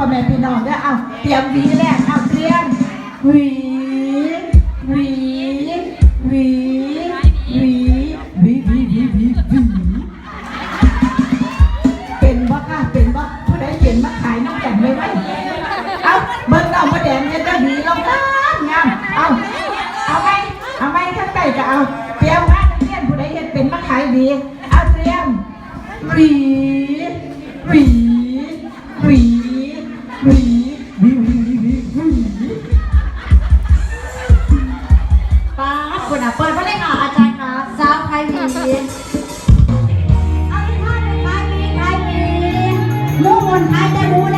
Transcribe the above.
พ่อแม่พี่น้องได้อเอาเตรียมหวีแรกเอาเตรียมหวีหวีหวีหวีหวีหวีหวีหวีหวีเป็นบ่ค่ะเป็นบ่ผู้ใดเป็นมาขายน้ำแข็งเลยไหมเอาเบิ่งน้องมาแดงเนี่ยจะหวีลงงามงามเอาเอาไหมเอาไหมข้างใกล้ก็เอาเตรียมว่านักเรียนผู้ใดเห็นเป็นมาขายหวีเอาเตรียมวีหวีหวีหวี I'm not kênh Ghiền